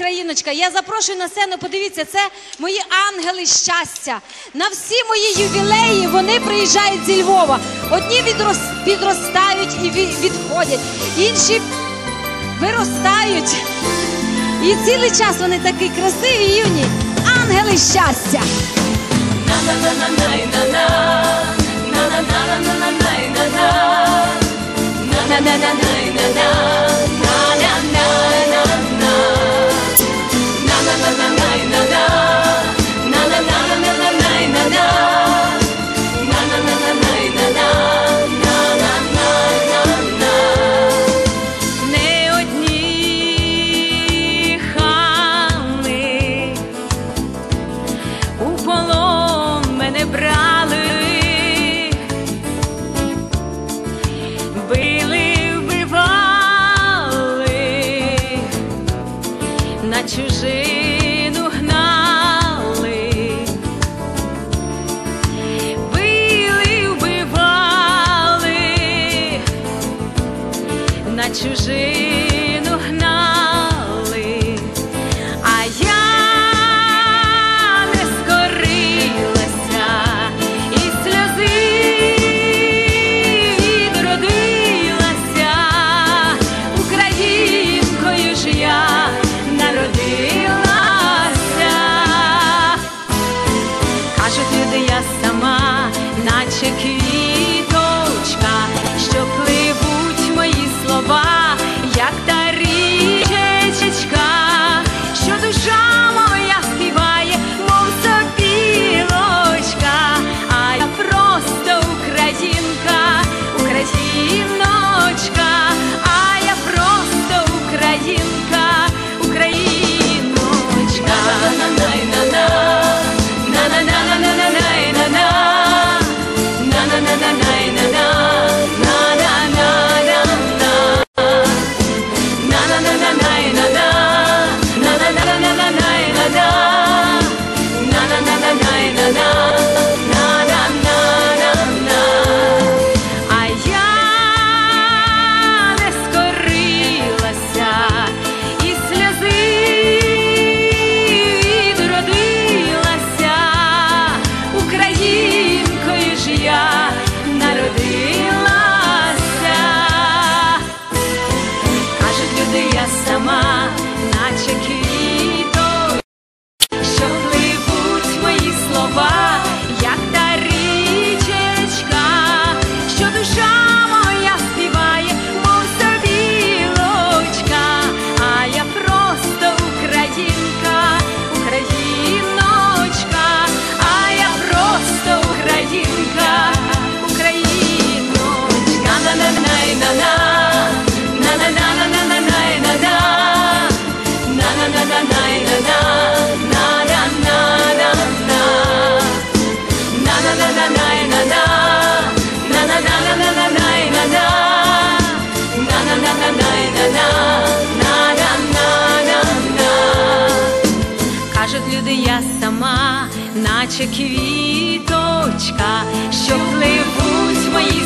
Україночка, я запрошую на сцену. Подивіться, це мої ангели щастя. На всі мої ювілеї вони приїжджають зі Львова. Одні відрос- відростають і відходять, інші виростають. І цілий час вони такі красиві, юні. Ангели щастя. Не на чужину гнали, били, вбивали на чужину essa é mar. Наче квіточка, що пливуть мої